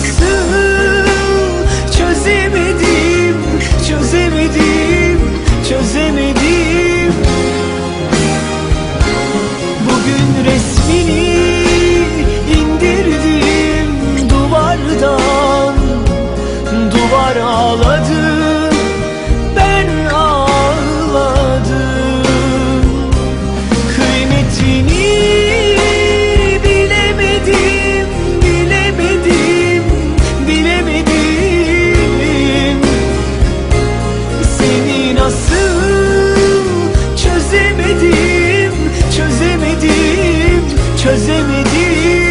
nasıl çözemedim çözemedim çözemedim. Bugün resmini indirdim duvardan. Duvar ağladım me.